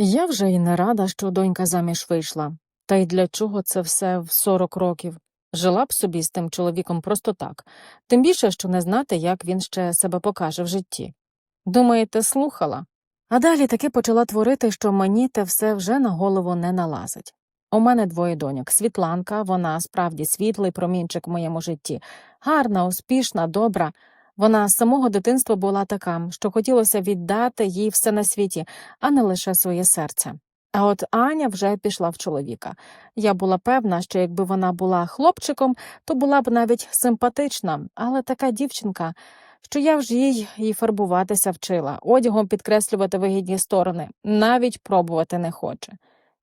Я вже й не рада, що донька заміж вийшла. Та й для чого це все в 40 років? Жила б собі з тим чоловіком просто так, тим більше, що не знати, як він ще себе покаже в житті. Думаєте, слухала? А далі таки почала творити, що мені те все вже на голову не налазить. У мене двоє доньок. Світланка, вона справді світлий промінчик в моєму житті, гарна, успішна, добра. Вона з самого дитинства була така, що хотілося віддати їй все на світі, а не лише своє серце. А от Аня вже пішла в чоловіка. Я була певна, що якби вона була хлопчиком, то була б навіть симпатична, але така дівчинка, що я вже їй і фарбуватися вчила, одягом підкреслювати вигідні сторони, навіть пробувати не хоче.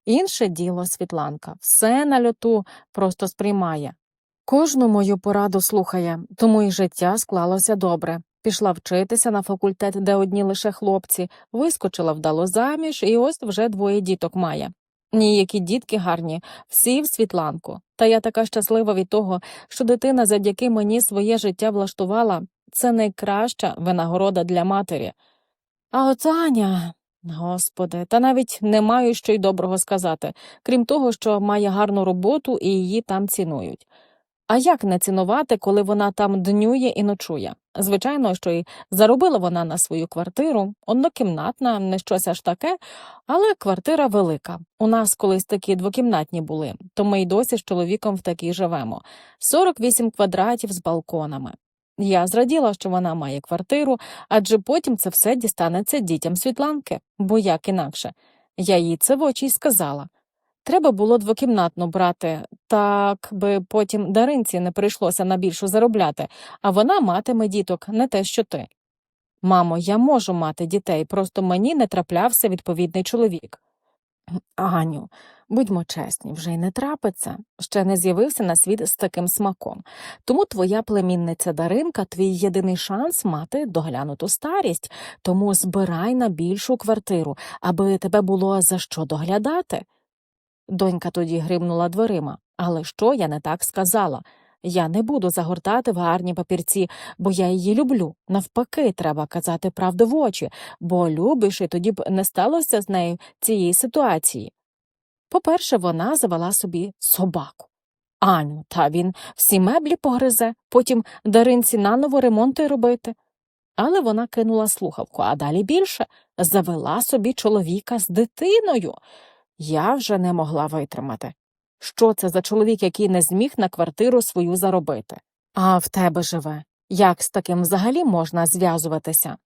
Інше діло Світланка, все на льоту просто сприймає. Кожну мою пораду слухає, тому і життя склалося добре. Пішла вчитися на факультет, де одні лише хлопці, вискочила вдало заміж, і ось вже двоє діток має. Ніякі дітки гарні, всі в світланку. Та я така щаслива від того, що дитина завдяки мені своє життя влаштувала. Це найкраща винагорода для матері. А от Аня, господи, та навіть не маю що й доброго сказати, крім того, що має гарну роботу і її там цінують. А як не цінувати, коли вона там днює і ночує? Звичайно, що й заробила вона на свою квартиру, однокімнатна, не щось аж таке, але квартира велика. У нас колись такі двокімнатні були, то ми й досі з чоловіком в такій живемо. 48 квадратів з балконами. Я зраділа, що вона має квартиру, адже потім це все дістанеться дітям Світланки, бо як інакше. Я їй це в очі й сказала. Треба було двокімнатну брати, так би потім даринці не прийшлося на більшу заробляти, а вона матиме діток, не те, що ти. Мамо, я можу мати дітей, просто мені не траплявся відповідний чоловік. Аню, будьмо чесні, вже й не трапиться, ще не з'явився на світ з таким смаком. Тому твоя племінниця Даринка твій єдиний шанс мати доглянуту старість, тому збирай на більшу квартиру, аби тебе було за що доглядати. Донька тоді гримнула дверима. Але що я не так сказала? Я не буду загортати в гарні папірці, бо я її люблю. Навпаки, треба казати правду в очі, бо любиш, і тоді б не сталося з нею цієї ситуації. По-перше, вона завела собі собаку. Аню, та він всі меблі погризе, потім даринці наново ремонти робити. Але вона кинула слухавку, а далі більше завела собі чоловіка з дитиною. Я вже не могла витримати. Що це за чоловік, який не зміг на квартиру свою заробити? А в тебе живе. Як з таким взагалі можна зв'язуватися?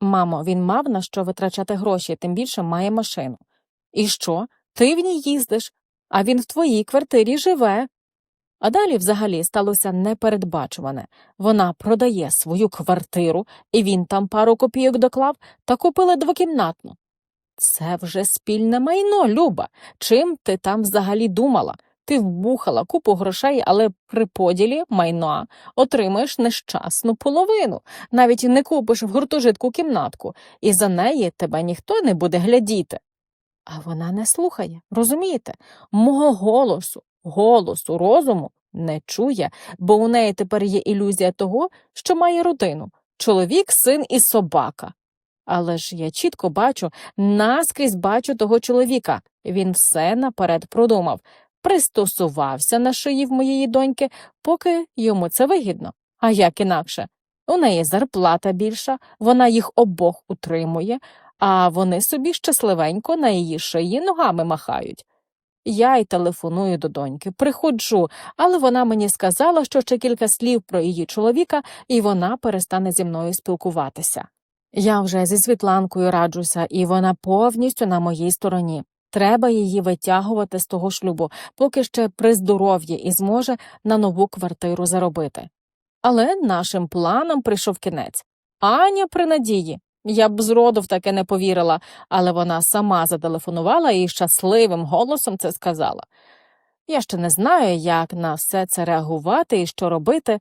Мамо, він мав на що витрачати гроші, тим більше має машину. І що? Ти в ній їздиш, а він в твоїй квартирі живе. А далі взагалі сталося непередбачуване. Вона продає свою квартиру, і він там пару копійок доклав та купила двокімнатну. Це вже спільне майно, Люба. Чим ти там взагалі думала? Ти вбухала купу грошей, але при поділі майна отримаєш нещасну половину, навіть не купиш в гуртожитку кімнатку, і за неї тебе ніхто не буде глядіти. А вона не слухає, розумієте? Мого голосу, голосу, розуму не чує, бо у неї тепер є ілюзія того, що має родину чоловік, син і собака. Але ж я чітко бачу, наскрізь бачу того чоловіка. Він все наперед продумав, пристосувався на шиї в моєї доньки, поки йому це вигідно. А як інакше? У неї зарплата більша, вона їх обох утримує, а вони собі щасливенько на її шиї ногами махають. Я й телефоную до доньки, приходжу, але вона мені сказала, що ще кілька слів про її чоловіка, і вона перестане зі мною спілкуватися. Я вже зі Світланкою раджуся, і вона повністю на моїй стороні. Треба її витягувати з того шлюбу, поки ще при здоров'ї і зможе на нову квартиру заробити. Але нашим планам прийшов кінець. Аня при надії. Я б зроду в таке не повірила, але вона сама зателефонувала і щасливим голосом це сказала. Я ще не знаю, як на все це реагувати і що робити.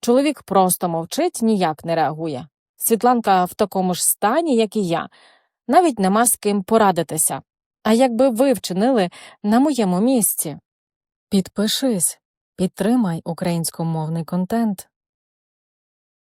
Чоловік просто мовчить, ніяк не реагує. Світланка в такому ж стані, як і я, навіть нема з ким порадитися. А якби ви вчинили на моєму місці? Підпишись, підтримай українськомовний контент.